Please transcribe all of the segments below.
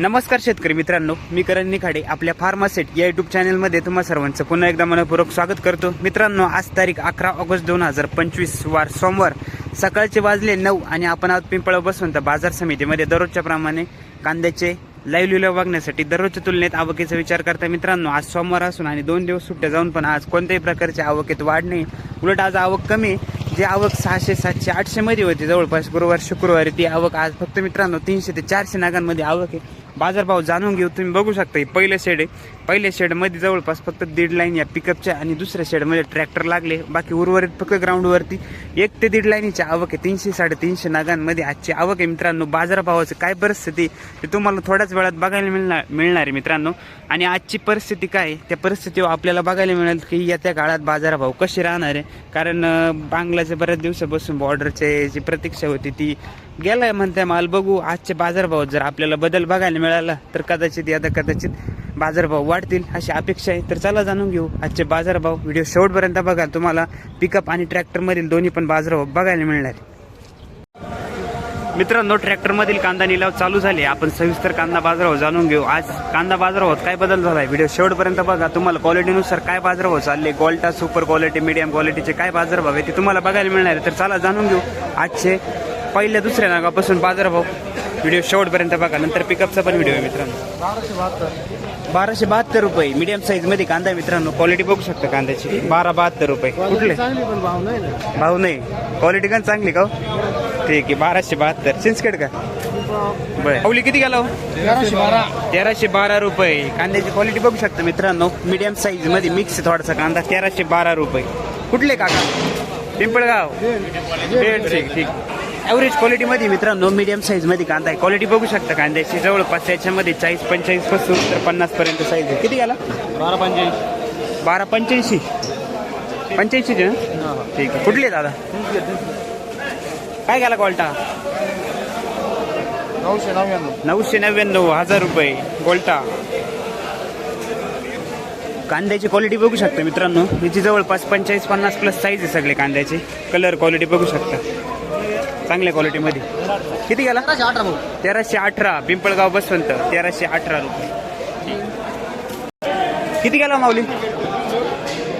नमस्कार शेतकरी मित्रांनो मी करण निखाडे आपल्या फार्मासेट या युट्यूब चॅनलमध्ये तुम्हा सर्वांचं पुन्हा एकदा मनपूर्वक स्वागत करतो. मित्रांनो आज तारीख अकरा ऑगस्ट दोन हजार पंचवीस वार सोमवार सकाळचे वाजले नऊ आणि आपण आज पिंपळ बसून तर बाजार समितीमध्ये. दररोजच्या प्रमाणे कांद्याचे लाईव्ह लिलाव बघण्यासाठी दररोजच्या तुलनेत आवकेचा विचार करता मित्रांनो आज सोमवार असून आणि दोन दिवस सुट्ट्या जाऊन पण आज कोणत्याही प्रकारच्या आवकेत वाढ नाही. उलट आज आवक कमी आहे. जी आवक सहाशे सातशे आठशे मध्ये होती जवळपास गुरुवार शुक्रवारी ती आवक आज फक्त मित्रांनो तीनशे ते चारशे नागांमध्ये आवक आहे. बाजारभाव जाणून घेऊ. तुम्ही बघू शकता हे पहिलं शेड आहे. पहिल्या शेडमध्ये जवळपास फक्त दीड लाईन या पिकअपच्या आणि दुसऱ्या शेडमध्ये ट्रॅक्टर लागले. बाकी उर्वरित फक्त ग्राउंडवरती एक ते दीड लाईनीची आवक आहे. तीनशे साडेतीनशे नागांमध्ये आजची आवक आहे. मित्रांनो बाजारभावाचं काय परिस्थिती ते तुम्हाला थोड्याच वेळात बघायला मिळणार मिळणार आहे मित्रांनो. आणि आजची परिस्थिती काय आहे त्या परिस्थितीवर आपल्याला बघायला मिळेल की येत्या काळात बाजारभाव कसे राहणार आहे. कारण बांगलाचे बांगलाच्या बऱ्याच दिवसापासून बॉर्डरचे जी प्रतीक्षा होती ती गेलाय म्हणते माल बघू. आजचे बाजारभाव जर आपल्याला बदल बघायला मिळाला तर कदाचित या कदाचित बाजारभाव वाढतील अशी अपेक्षा आहे. तर चला जाणून घेऊ. आजचे बाजारभाव व्हिडिओ शेवटपर्यंत बघा. तुम्हाला पिकअप आणि ट्रॅक्टरमधील दोन्ही पण बाजारभाव बघायला मिळणार मित्रांनो ट्रॅक्टरमधील कांदा निलाव चालू झाले. आपण सविस्तर कांदा बाजारभाव जाणून घेऊ. आज कांदा बाजारभावात काय बदल झालाय? व्हिडिओ शेवटपर्यंत बघा. तुम्हाला क्वालिटीनुसार काय बाजारभाव चालले? गोल्टा सुपर क्वालिटी मीडियम क्वालिटीचे काय बाजारभाव आहे ते तुम्हाला बघायला मिळणार आहे. तर चला जाणून घेऊ. आजचे पहिल्या दुसऱ्या नागापासून बाजारभाव व्हिडिओ शेवटपर्यंत बघा. नंतर पिकअपचा पण व्हिडिओ आहे मित्रांनो. बाराशे बहात्तर बाराशे बहात्तर रुपये. मीडियम साईजमध्ये कांदा मित्रांनो. क्वालिटी बघू शकता कांद्याची. बारा बहात्तर रुपये. कुठले? भाव नाही. क्वालिटी पण चांगली का हो? ठीक आहे. बाराशे बहात्तर. चिंचखेड का? बरं. पावली किती गेला हो? तेराशे बारा तेराशे बारा रुपये. कांद्याची क्वालिटी बघू शकता मित्रांनो. मीडियम साईजमध्ये मिक्स थोडासा कांदा. तेराशे बारा रुपये. कुठले काका? पिंपळगाव. ठीक ठीक. ॲव्हरेज क्वालिटीमध्ये मित्रांनो मीडियम साईजमध्ये कांदा आहे. क्वालिटी बघू शकता कांद्याची. जवळपास त्याच्यामध्ये चाळीस पंचेचाळीसपासून तर पन्नास पर्यंत साईज आहे. किती गेला बारा पंच्याऐंशी. बारा पंच्याऐंशी. पंच्याऐंशी ना? ठीक आहे. कुठले दादा? काय गेला क्वालटा नऊशे नव्याण्णव. नऊशे नव्याण्णव हजार रुपये. गोल्टा कांद्याची क्वालिटी बघू शकता मित्रांनो. याची जवळपास पंचेचाळीस पन्नास प्लस साईज आहे सगळे कांद्याचे. कलर क्वालिटी बघू शकता. चांगल्या क्वालिटीमध्ये किती गेला? तेराशे अठरा पिंपळगाव बसवंत. तेराशे अठरा रुपये. किती गेला माऊली?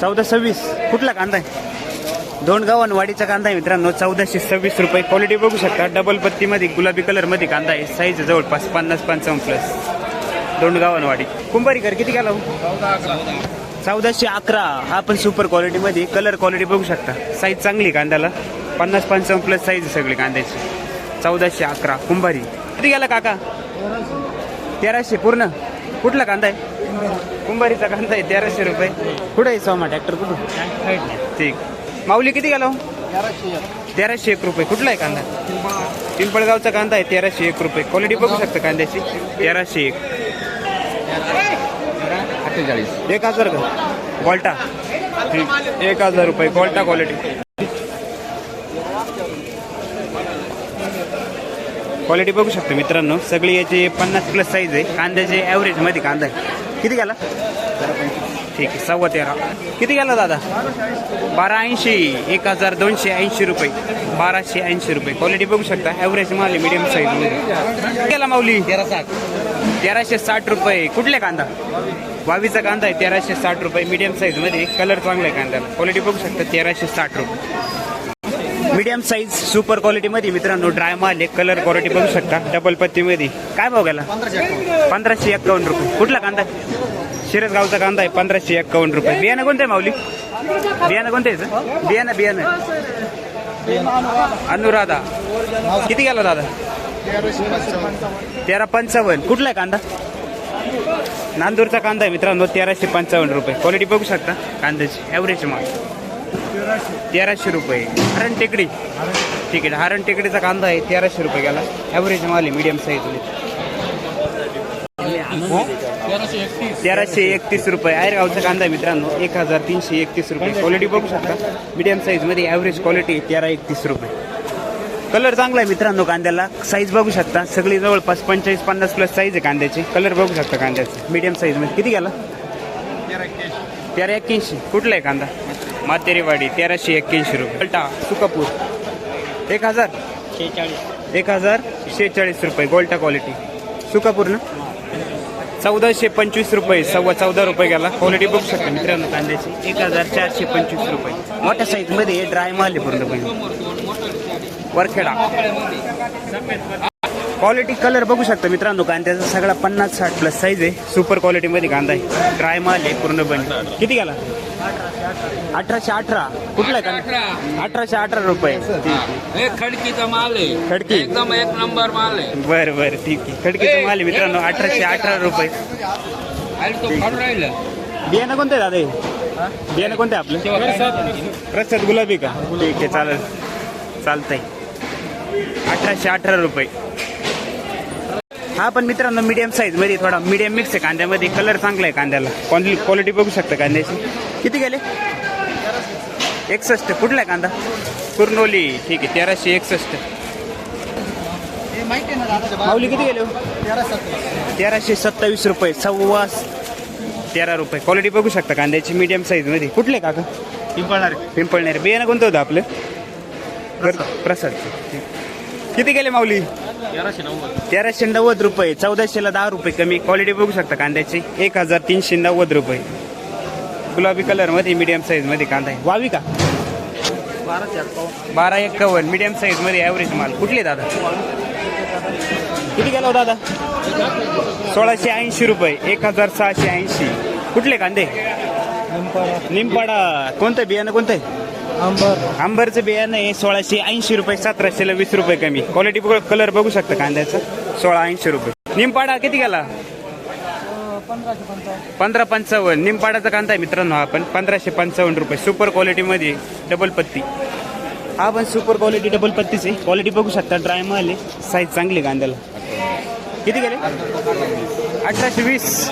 चौदा सव्वीस. कुठला कांदा आहे? दोंडगावन वाडीचा कांदा आहे मित्रांनो. चौदाशे सव्वीस रुपये. क्वालिटी बघू शकता. डबल पत्तीमध्ये गुलाबी कलरमध्ये कांदा आहे. साईज जवळपास पन्नास पंचावन्न प्लस दोंडगावन वाडी. कुंभारीकर किती गेला हो? चौदाशे अकरा. हा पण सुपर क्वालिटीमध्ये कलर क्वालिटी बघू शकता. साईज चांगली कांद्याला. पन्नास पंचावन्न प्लस साईज आहे सगळी कांद्याची. चौदाशे अकरा कुंभारी. किती गेला काका? तेराशे पूर्ण? कुठला कांदा आहे? कुंभारीचा कांदा आहे तेराशे रुपये. कुठं आहे सोमा ट्रॅक्टर कुठं? ठीक. माऊली किती गेला हो? तेराशे एक तेराशे एक रुपये. कुठला आहे कांदा? पिंपळगावचा कांदा आहे तेराशे एक रुपये. क्वालिटी बघू शकता कांद्याची? तेराशे एक. अठ्ठेचाळीस एक हजार का? क्वाल्टा ठीक. एक हजार रुपये. क्वाल्टा क्वालिटी क्वालिटी बघू शकतो मित्रांनो. सगळी याची पन्नास प्लस साईज आहे. कांद्याचे ॲव्हरेजमध्ये कांदा आहे. किती गेला? ठीक आहे सव्वा तेरा. किती गेला दादा? बारा ऐंशी. एक हजार दोनशे ऐंशी रुपये. बाराशे ऐंशी रुपये. क्वालिटी बघू शकता. ॲव्हरेज माल आहे मीडियम साईज गेला माऊली? तेरा साठ तेराशे साठ रुपये. कुठले कांदा? वावीचा कांदा आहे तेराशे साठ रुपये. मीडियम साईजमध्ये कलर चांगला आहे कांद्याला. क्वालिटी बघू शकता तेराशे साठ रुपये. मीडियम साईज सुपर क्वालिटी मध्ये मित्रांनो ड्राय माल आहे कलर क्वालिटी बघू शकता डबल पत्ती मध्ये काय भाव गेला? पंधराशे एकावन्न एक्कावन्न रुपये. कुठला कांदा शिरस गावचा कांदा आहे पंधराशे एक्कावन्न रुपये. बियाणं कोणतं आहे माऊली? बियाणं कोणतं आहे बियाणं बियाणं. अनुराधा. किती गेला दादा? तेरा पंचावन्न. कुठला आहे कांदा? नांदूरचा कांदा आहे मित्रांनो तेराशे पंचावन्न रुपये. क्वालिटी बघू शकता कांद्याची. ॲव्हरेज माल. तेराशे रुपये. हरण टेकडी. ठीक आहे हरण टेकडीचा कांदा आहे तेराशे रुपये गेला. ॲव्हरेज माल आहे मीडियम साईजने हो? तेराशे एकतीस रुपये. आयरगावचा कांदा आहे मित्रांनो एक हजार तीनशे एकतीस रुपये. क्वालिटी बघू शकता. मीडियम साईजमध्ये ॲव्हरेज क्वालिटी तेरा एकतीस रुपये. कलर चांगला आहे मित्रांनो कांद्याला. साईज बघू शकता. सगळी जवळपास पंचेचाळीस पन्नास प्लस साईज आहे कांद्याची. कलर बघू शकता कांद्याचे. मीडियम साईजमध्ये किती गेला? तेरा तेरा एक्क्याऐंशी. कुठला आहे कांदा? मातेरेवाडी तेराशे एक्क्याऐंशी रुपये. पलटा सुकापूर. एक हजार? शेहेचाळीस. एक हजार शेहेचाळीस रुपये गोल्टा क्वालिटी सुकापूर ना? चौदाशे पंचवीस रुपये सव्वा चौदा रुपये गेला. क्वालिटी बघू शकता मित्रांनो कांद्याची. एक हजार चारशे पंचवीस रुपये. मोठ्या साईजमध्ये ड्राय माल आहे पूर्णपणे. वरखेडा. क्वालिटी कलर बघू शकता मित्रांनो कांद्याचा. सगळा पन्नास साठ प्लस साईज आहे. सुपर क्वालिटी मध्ये कांदा आहे. ड्राय माल आहे पूर्णपणे. किती गेला? अठराशे अठरा. कुठला कांदा अठराशे अठरा. रुपये. हे. खडकीचा माल आहे. खडकी? एकदम एक नंबर माल आहे. बरं बरं ठीक आहे. खडकीचा माल आहे मित्रांनो अठराशे अठरा रुपये. आणि तो फाडून राहिला. बियाणं कोणतं आहे दादा हे? बियाणं कोणतं आहे. आपलं प्रसाद गुलाबी का? ठीक आहे चालेल. चालतंय. अठराशे अठरा रुपये. हा पण मित्रांनो मीडियम साईजमध्ये थोडा मीडियम मिक्स आहे कांद्यामध्ये. कलर चांगला आहे कांद्याला. क्वालिटी बघू शकता कांद्याची. किती गेले? एकसष्ट. कुठला आहे कांदा? कुर्नोली. ठीक आहे तेराशे एकसष्ट. माऊली किती गेले हो? तेराशे सत्तावीस रुपये. सव्वा तेरा रुपये. क्वालिटी बघू शकता कांद्याची मीडियम साईजमध्ये. कुठले काका? पिंपळणार. पिंपळनेर बियाणं कोणतं होतं आपलं? प्रसाद. किती गेले माऊली? तेराशे नव्वद. रुपये. चौदाशेला दहा रुपये कमी. क्वालिटी बघू शकता कांद्याची. एक हजार तीनशे नव्वद रुपये. गुलाबी कलरमध्ये मीडियम साईजमध्ये कांदा आहे. वावी का? बारा एक्कावन्न. मीडियम साईजमध्ये ॲव्हरेज माल. कुठले दादा? किती गेला हो दादा? सोळाशे ऐंशी रुपये. एक हजार सहाशे ऐंशी. कुठले कांदे? निमपाडा कोणतं बियाणं कोणतं आहे? अंबर आंबरचं बियाणं आहे सोळाशे ऐंशी रुपये सतराशेला वीस रुपये कमी. क्वालिटी कलर बघू शकता कांद्याचा सोळा ऐंशी रुपये. निमपाडा किती गेला? पंधरा पंचावन्न. निमपाडाचा कांदा आहे मित्रांनो हा पण पंधराशे पंचावन्न रुपये. सुपर क्वालिटीमध्ये डबल पत्ती. हा पण सुपर क्वालिटी डबल पत्तीच आहे. क्वालिटी बघू शकता ड्राय माल आहे. साईज चांगली कांद्याला. किती गेले? अठराशे वीस.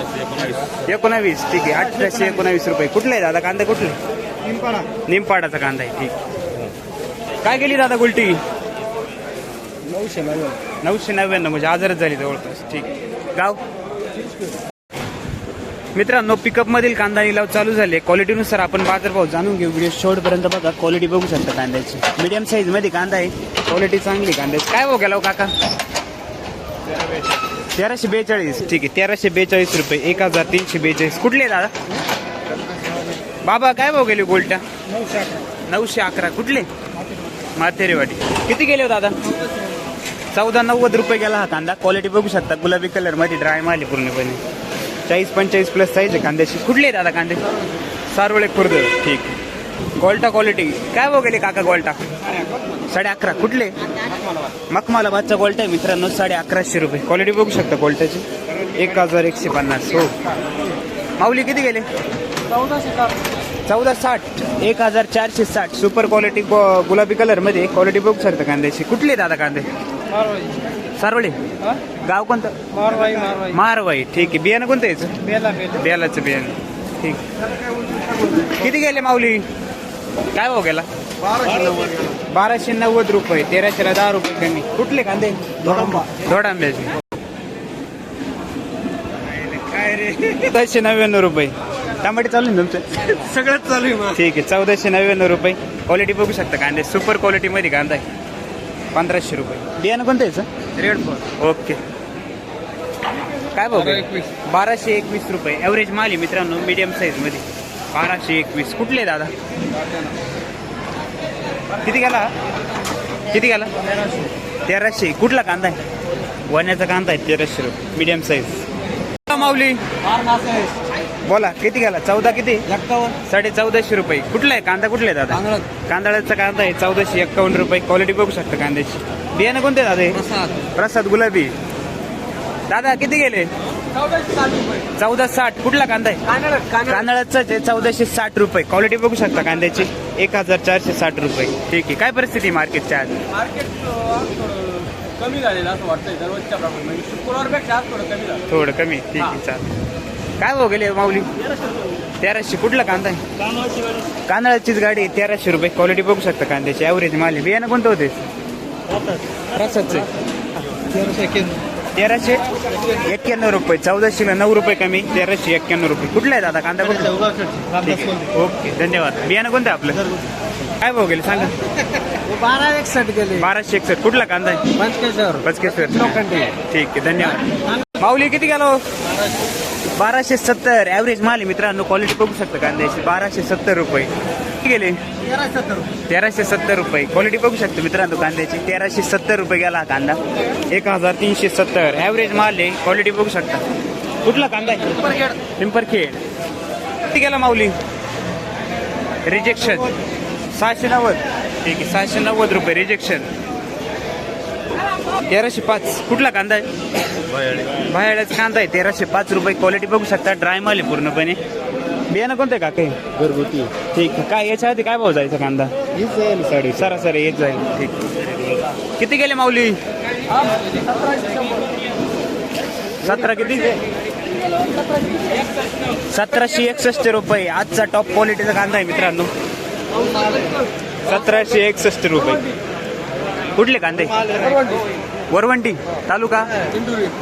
एकोणावीस. ठीक आहे अठराशे एकोणावीस रुपये. कुठले दादा? कांदा कुठले? निमपाडाचा कांदा आहे ठीक. काय गेली दादा गुलटी? नऊशे नव्वद. नऊशे नव्याण्णव म्हणजे आजारच झाली जवळपास ठीक. गाव? मित्रांनो पिकअप मधील कांदा लिलाव चालू झाले. क्वालिटीनुसार आपण बाजारभाव जाणून घेऊ. व्हिडिओ शेवटपर्यंत बघा. क्वालिटी बघू शकता कांद्याची. मीडियम साईजमध्ये कांदा आहे. क्वालिटी चांगली कांद्याची. काय भाव गेला हो काका? तेराशे बेचाळीस. ठीक आहे तेराशे बेचाळीस रुपये. एक हजार तीनशे बेचाळीस. कुठले दादा? बाबा काय भाव गेले गोल्टा नऊशे अकरा. नऊशे अकरा. कुठले? माथेरेवाडी. किती गेले हो दादा? चौदा नव्वद रुपये गेला हा कांदा. क्वालिटी बघू शकता. गुलाबी कलरमध्ये ड्राय माल पूर्णपणे. चाळीस पंचेचाळीस प्लस साईज आहे कांद्याची. कुठली दादा कांदे? सारोळे खुर्द. ठीक. गोल्टा क्वालिटी काय भाव गेले काका गोल्टा साडे अकरा. कुठले? मखमाला भातचा गोल्टा आहे मित्रांनो. साडे अकराशे रुपये. क्वालिटी बघू शकता गोल्टाची एक हजार एकशे पन्नास. हो. माऊली किती गेले? चौदाशे चौदा साठ एक हजार चारशे साठ. सुपर क्वालिटी गुलाबी कलरमध्ये क्वालिटी बघू शकता कांद्याची कुठली दादा कांदे? सारोळे गाव कोणतं? मारवाई मारवाई मारवाई ठीक आहे. बियाणं कोणतं याचं? बेला बेला बेलाचं बियाणं. ठीक. किती गेले माऊली? काय भाव गेला? बाराशे नव्वद रुपये तेराशेला दहा रुपये कमी. कुठले कांदे? दोडंबा दोड आंब्याचे चौदाशे नव्याण्णव रुपये. टमाटे चालू ना तुमचं? सगळ्यात चालू आहे मग. ठीक आहे चौदाशे नव्याण्णव रुपये. क्वालिटी बघू शकता कांदे. सुपर क्वालिटी मध्ये कांदा आहे. पंधराशे रुपये. बियाणं कोणतं याचं रेड फॉर ओके. काय भाऊ बारा एकवीस. बाराशे एकवीस रुपये. ॲव्हरेज माल आहे मित्रांनो मीडियम साईजमध्ये. बाराशे एकवीस. कुठले दादा? किती गेला? किती गेला? तेराशे. कुठला कांदा आहे? वण्याचा कांदा आहे तेराशे रुपये. Medium size Mauli. बोला किती गेला चौदा किती? एक्कावन्न. साडे चौदाशे रुपये. कुठला आहे? कांदा कुठला आहे दादा. कांदळाचा कांदा आहे चौदाशे एक्कावन्न रुपये. क्वालिटी बघू शकता कांद्याची. बियाणं कोणते दादा? हे? प्रसाद. प्रसाद गुलाबी. दादा किती गेले? चौदा साठ. कुठला कांदा आहे? कांदळाचाच आहे चौदाशे साठ रुपये. क्वालिटी बघू शकता कांद्याची. एक हजार चारशे साठ रुपये. ठीक आहे. काय परिस्थिती मार्केटच्या आज? मार्केट कमी झालेलं असं वाटतंय. दररोजच्या प्रमाणे म्हणजे शुक्रवारपेक्षा आज थोडं कमी झालं. थोडं कमी. ठीक आहे चालेल. काय हो गेले माऊली? तेराशे कुठला कांदा आहे? कांदळाचीच गाडी आहे तेराशे रुपये. क्वालिटी बघू शकता कांद्याची ॲव्हरेज माल. बियाणं कोणतं होते? प्रसादचे. तेराशे एक्क्याण्णव. रुपये. चौदाशेला नऊ रुपये कमी तेराशे एक्क्याण्णव रुपये. कुठला आहे दादा कांदा कुठला. ओके धन्यवाद. बियाणं कोणतं आपलं? काय भाव गेले? सांगा. बारा एकसठ गेले. बाराशे एकसष्ट. कुठला कांदा आहे? बचकेश्वर लोखंडी. ठीक आहे धन्यवाद. माऊली किती गेलो बाराशे सत्तर ॲव्हरेज माल आहे मित्रांनो. क्वालिटी बघू शकता कांद्याची बाराशे सत्तर रुपये. गेले तेराशे सत्तर रुपये. क्वालिटी बघू शकतो मित्रांनो कांद्याची. तेराशे सत्तर रुपये गेला हा कांदा. एक हजार तीनशे सत्तर. ॲव्हरेज माल आहे. क्वालिटी बघू शकता. कुठला कांदा आहे? पिंपरखेड. किती गेला माऊली? रिजेक्शन सहाशे नव्वद. ठीक आहे. सहाशे नव्वद रुपये. रिजेक्शन तेराशे पाच. कुठला कांदा आहे? बाहेरचा कांदा आहे तेराशे पाच रुपये क्वालिटी बघू शकता. ड्राय माल आहे पूर्णपणे. बियाणं कोणतं का काही घरगुती. ठीक आहे. काय याच्या आधी काय भाव जायचा कांदा? हीच जाईल. साडी सरासरी येत जाईल. ठीक. किती गेले माऊली? सतरा किती? सतराशे एकसष्ट रुपये. आजचा टॉप क्वालिटीचा कांदा आहे मित्रांनो. सतराशे एकसष्ट रुपये. कुठले कांदे? वरवंटी तालुका?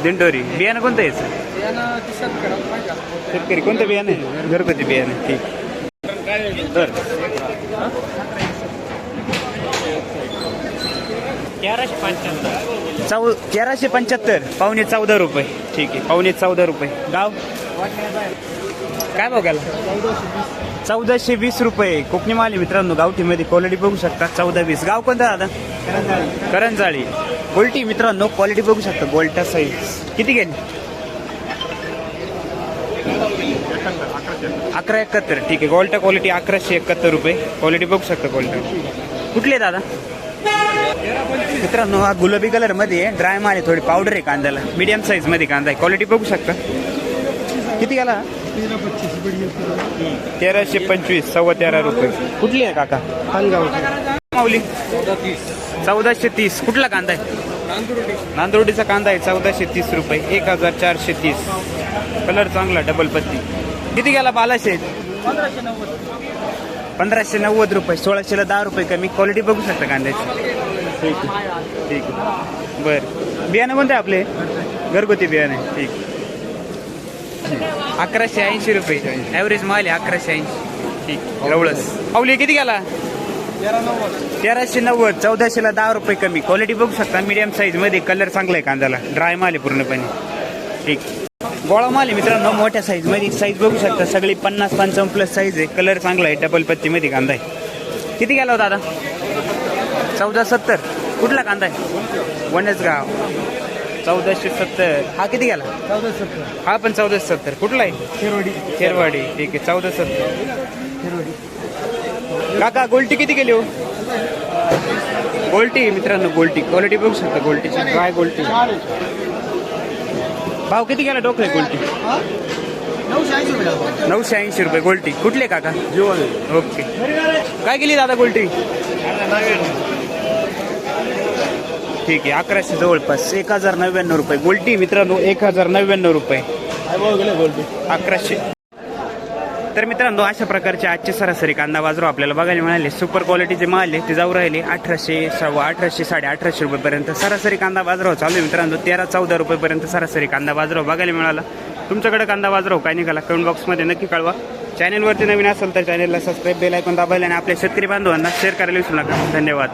दिंडोरी. बियाणं कोणतं याचं शेतकरी कोणतं बियाणं आहे? घरगुती बियाणं ठीक. तर चौ तेराशे पंच्याहत्तर. पावणे चौदा रुपये. ठीक आहे. पावणे चौदा रुपये. गाव? काय गेला? चौदाशे वीस रुपये. कोकणी माल आहे मित्रांनो. गावठीमध्ये क्वालिटी बघू शकता. चौदा वीस. गाव कोणतं दादा? करंजाळी. गोल्टी मित्रांनो क्वालिटी बघू शकता. गोल्टा साईज किती गेली अकरा एकाहत्तर. ठीक आहे गोल्टा क्वालिटी अकराशे एकाहत्तर रुपये. क्वालिटी बघू शकता गोल्टा. कुठले दादा? मित्रांनो हा गुलाबी कलरमध्ये ड्राय माल आहे थोडी पावडर आहे कांद्याला. मीडियम साईजमध्ये कांदा आहे. क्वालिटी बघू शकता. किती गेला? तेराशे पंचवीस सव्वा तेरा रुपये. कुठली आहे काका? माऊली. चौदाशे तीस. कुठला कांदा आहे? नांदुर्डीचा कांदा आहे चौदाशे तीस रुपये. एक हजार चारशे तीस. कलर चांगला डबल पत्ती. किती गेला बालाशे पंधराशे नव्वद रुपये. सोळाशेला दहा रुपये कमी. क्वालिटी बघू शकता कांद्याची. ठीक आहे. ठीक आहे. बरं. बियाणं कोणते आपले? घरगुती बियाणे. ठीक. अकराशे ऐंशी रुपये. ॲव्हरेज माल आहे अकराशे ऐंशी. ठीक. एवढंच. पावली किती गेला? तेराशे नव्वद चौदाशेला दहा रुपये कमी. क्वालिटी बघू शकता मीडियम साईजमध्ये कलर चांगला आहे कांद्याला. ड्राय माल आहे पूर्णपणे. ठीक. गोळा माल आहे मित्रांनो मोठ्या साईजमध्ये. साईज बघू शकता सगळी पन्नास पंचावन्न प्लस साईज आहे. कलर चांगला आहे डबल पत्ती मध्ये कांदा आहे. किती गेला होता दादा चौदा सत्तर. कुठला कांदा आहे? वनच गाव चौदाशे सत्तर. हा किती गेला? हा पण चौदाशे सत्तर. कुठला आहे? खेरवाडी. खेरवाडी. ठीक आहे चौदा सत्तर. काका गोल्टी किती गेली हो? गोल्टी मित्रांनो गोल्टी. क्वालिटी बघू शकता गोल्टीची. काय गोल्टी. भाव किती गेला डोकले गोल्टी? नऊशे ऐंशी रुपये गोल्टी. कुठले काका? ओके. काय गेली दादा गोल्टी? ठीक आहे अकराशे जवळपास. एक हजार नव्याण्णव रुपये. गोल्टी मित्रांनो एक हजार नव्याण्णव रुपये. अकराशे. तर मित्रांनो अशा प्रकारचे आजचे सरासरी कांदा बाजारू आपल्याला बघायला मिळाले. सुपर क्वालिटीचे माल आहे ते जाऊ राहिले. अठराशे सव्वा अठराशे साडे अठराशे रुपयेपर्यंत सरासरी कांदा बाजाराव चालू आहे. मित्रांनो तेरा चौदा रुपयेपर्यंत सरासरी कांदा बाजाराव बघायला मिळाला. तुमच्याकडे कांदा बाजाराव काय निघाला? कमेंट बॉक्समध्ये नक्की कळवा. चॅनलवरती नवीन असेल तर चॅनलला सबस्क्राईब बेल ऐकून दाबायला आणि आपल्या शेतकरी बांधवांना शेअर करायला विसरू नका. धन्यवाद.